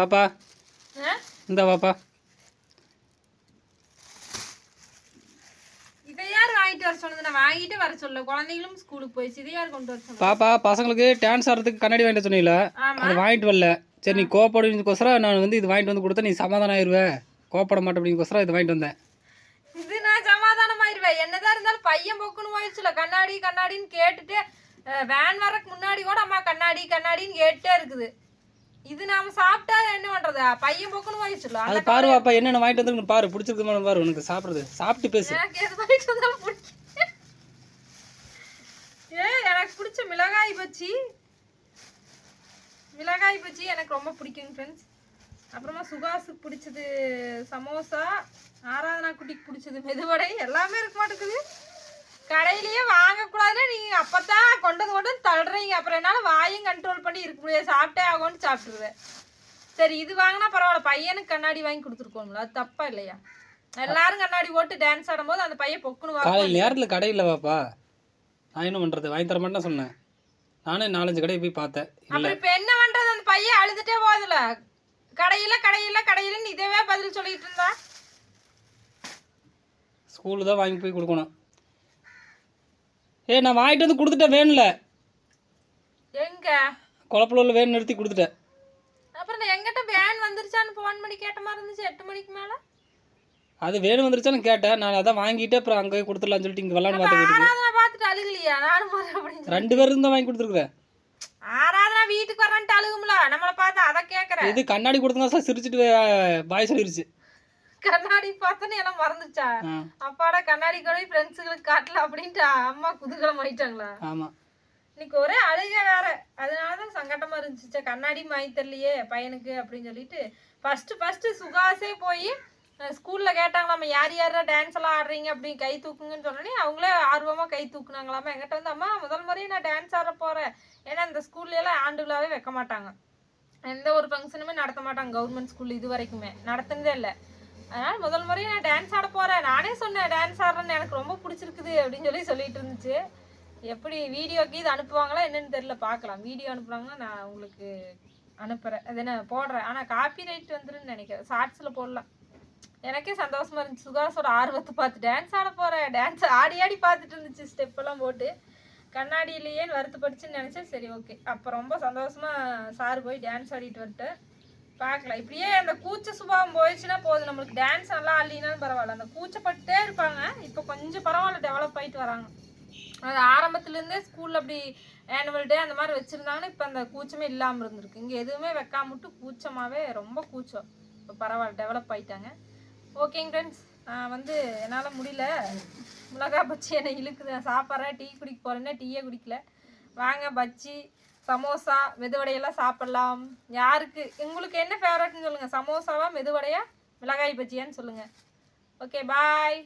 பாப்பா? இந்த பாப்பா. வாங்கிட்டு வர சொன்னது? நான் வாங்கிட்டு வர சொல்ல குழந்தைகளும் ஸ்கூலுக்கு போயிடுச்சு. இதை யார் கொண்டு வர பாப்பா பசங்களுக்கு டான்ஸ் ஆடுறதுக்கு கண்ணாடி வாங்கிட்டு சொன்னீங்களா? அது வாங்கிட்டு வரல. சரி நீ கோப்படுறதுக்கோசரம் நான் வந்து இது வாங்கிட்டு வந்து கொடுத்தா நீ சமாதானம் ஆயிடுவே கோப்பட மாட்டேன் அப்படிங்கோசரம் இது வாங்கிட்டு வந்தேன். இது நான் சமாதானம் ஆயிருவேன். என்னதான் இருந்தாலும் பையன் பொக்குன்னு போயிடுச்சுல கண்ணாடி கண்ணாடின்னு கேட்டுட்டு வேன் வரக்கு முன்னாடி கூட அம்மா கண்ணாடி கண்ணாடின்னு கேட்டே இருக்குது. இது நாம சாப்பிட்டா என்ன பண்றது? பையன் பொக்குன்னு போயிடுச்சுல அது பாரு பாப்பா என்னென்ன வாங்கிட்டு வந்து பாரு. பிடிச்சிருக்கு பாரு உனக்கு சாப்பிடுறது. சாப்பிட்டு பேசு. எனக்கு எது வாங்கிட்டு பிடிக்கும் ஏ எனக்கு பிடிச்ச மிளகாய் பச்சி மிளகாய் பச்சி எனக்கு ரொம்ப பிடிக்கும் ஃப்ரெண்ட்ஸ் அப்புறமா சுகாஸுக்கு பிடிச்சது சமோசா ஆராதனா குட்டிக்கு பிடிச்சது மெதுவடை எல்லாமே இருக்க மாட்டேங்குது. கடையிலேயே வாங்கக்கூடாதுன்னா நீங்கள் அப்பதான் கொண்டு வந்து கொண்டு தள்ளுறீங்க. அப்புறம் என்னால் வாயும் கண்ட்ரோல் பண்ணி இருக்க முடியாது. சாப்பிட்டே ஆகும்னு சாப்பிட்டுருவேன் சரி இது வாங்கினா பரவாயில்ல. பையனுக்கு கண்ணாடி வாங்கி கொடுத்துருக்கோங்களா அது தப்பா இல்லையா? எல்லாரும் கண்ணாடி போட்டு டான்ஸ் ஆடும்போது அந்த பையன் பொக்குன்னு காலையில் நேரத்தில் கடை இல்லை பாப்பா நான் என்ன பண்ணுறது வாங்கி தர மாட்டேன்னு சொன்னேன். நானே நாலஞ்சு கடையை போய் பார்த்தேன். அப்புறம் இப்ப என்ன பண்றது? அந்த பையன் அழுதுட்டே போகுதுல கடையில கடையில கடையிலன்னு இதவே பதில் சொல்லிட்டு இருந்தா? ஸ்கூலு தான் வாங்கி போய் கொடுக்கணும். ஏய் நான் வாங்கிட்டு வந்து கொடுத்துட்டேன் வேணும்ல. எங்க? குழப்பலூரில் வேணும் நிறுத்தி கொடுத்துட்டேன். அப்புறம் நான் எங்கிட்ட வேன் வந்துருச்சான்னு ஃபோன் பண்ணி கேட்ட மாதிரி இருந்துச்சு எட்டு மணிக்கு மேல? அது வேணும் வந்துருச்சான்னு கேட்டேன். நான் அதான் வாங்கிட்டு அப்புறம் அங்கே கொடுத்துடலாம்னு சொல்லிட்டு இங்கே விளாண்டு பார்த்து வீட்டுக்கு ஆராதனா பார்த்துட்டு அழுகலையா? நானும் அப்படின்னு. ரெண்டு பேரும் தான் வாங்கி கொடுத்துருக்குறேன். ஆராதனா வீட்டுக்கு வரேன்ட்டு அழுகும்ல. நம்மளை பார்த்து அதை கேட்கறேன் இது கண்ணாடி கொடுத்தா சார் சிரிச்சிட்டு பாய் சொல்லிருச்சு. கண்ணாடி பார்த்தோன்னு எல்லாம் மறந்துச்சா? அப்பாடா கண்ணாடி கூட ஃப்ரெண்ட்ஸுங்களுக்கு காட்டல அப்படின்ட்டு அம்மா குதூகலம் ஆயிட்டாங்களா ஆமாம் இன்னைக்கு ஒரே அழுக வேற. அதனாலதான் சங்கட்டமா இருந்துச்சு ச்சே, கண்ணாடி வாங்கி தரலையே பையனுக்கு அப்படின்னு சொல்லிட்டு ஃபர்ஸ்ட் ஃபர்ஸ்ட் சுகாசே போய் ஸ்கூல்ல கேட்டாங்களாமா யார் யாரா டான்ஸ் எல்லாம் ஆடுறீங்க? அப்படி கை தூக்குங்கன்னு சொன்னோடனே அவங்களே ஆர்வமா கை தூக்குனாங்களாமா. என்கிட்ட வந்து அம்மா முதல் முறையே நான் டான்ஸ் ஆட போறேன். ஏன்னா இந்த ஸ்கூல்ல எல்லாம் ஆண்டு விழாவே வைக்க மாட்டாங்க. எந்த ஒரு ஃபங்க்ஷனுமே நடத்த மாட்டாங்க. கவர்மெண்ட் ஸ்கூல் இது வரைக்குமே. நடத்துனதே இல்லை. அதனால முதல் முறையே நான் டான்ஸ் ஆட போறேன். நானே சொன்னேன் டான்ஸ் ஆடுறேன்னு எனக்கு ரொம்ப பிடிச்சிருக்குது அப்படின்னு சொல்லி சொல்லிட்டு இருந்துச்சு. எப்படி வீடியோக்கு இது அனுப்புவாங்களா என்னன்னு தெரியல பார்க்கலாம். வீடியோ அனுப்புறாங்கன்னா நான் உங்களுக்கு அனுப்புறேன். அது என்ன போடுறேன். ஆனால் காப்பி ரைட் வந்துருன்னு நினைக்கிறேன் ஷார்ட்ஸில் போடலாம். எனக்கே சந்தோஷமா இருந்துச்சு. சுகாசோட ஆர்வத்தை பார்த்து டான்ஸ் ஆட போறேன். டான்ஸ் ஆடி ஆடி பார்த்துட்டு இருந்துச்சு. ஸ்டெப் எல்லாம் போட்டு. கண்ணாடி இல்லையேன்னு படிச்சுன்னு நினைச்சேன். சரி ஓகே அப்போ ரொம்ப சந்தோஷமா சார் போய் டான்ஸ் ஆடிட்டு வந்துட்டு பார்க்கலாம். இப்படியே அந்த கூச்ச சுபாவம் போயிடுச்சுன்னா போதும். நம்மளுக்கு டான்ஸ் நல்லா ஆடலினாலும் பரவாயில்ல. அந்த கூச்சப்பட்டே இருப்பாங்க. இப்போ கொஞ்சம் பரவாயில்ல டெவலப் ஆயிட்டு வராங்க. அது ஆரம்பத்துலேருந்தே ஸ்கூலில் அப்படி ஆனுவல் டே அந்த மாதிரி வச்சுருந்தாங்கன்னா இப்போ அந்த கூச்சமே இல்லாமல் இருந்திருக்கு. இங்கே எதுவுமே வைக்காம விட்டு கூச்சமாகவே ரொம்ப கூச்சம். இப்போ பரவாயில்ல டெவலப் ஆயிட்டாங்க. ஓகேங்க ஃப்ரெண்ட்ஸ் நான் வந்து என்னால் முடியல. மிளகா பச்சி என்னை இழுக்குது. நான் சாப்பிட்றேன். டீ குடிக்க போகிறேன்னா டீயே குடிக்கல. வாங்க பஜ்ஜி சமோசா மெதுவடையெல்லாம் சாப்பிட்லாம். யாருக்கு? உங்களுக்கு என்ன ஃபேவரட்னு சொல்லுங்கள் சமோசாவா மெதுவடையா? மிளகாய் பஜ்ஜியான்னு சொல்லுங்கள் ஓகே பாய்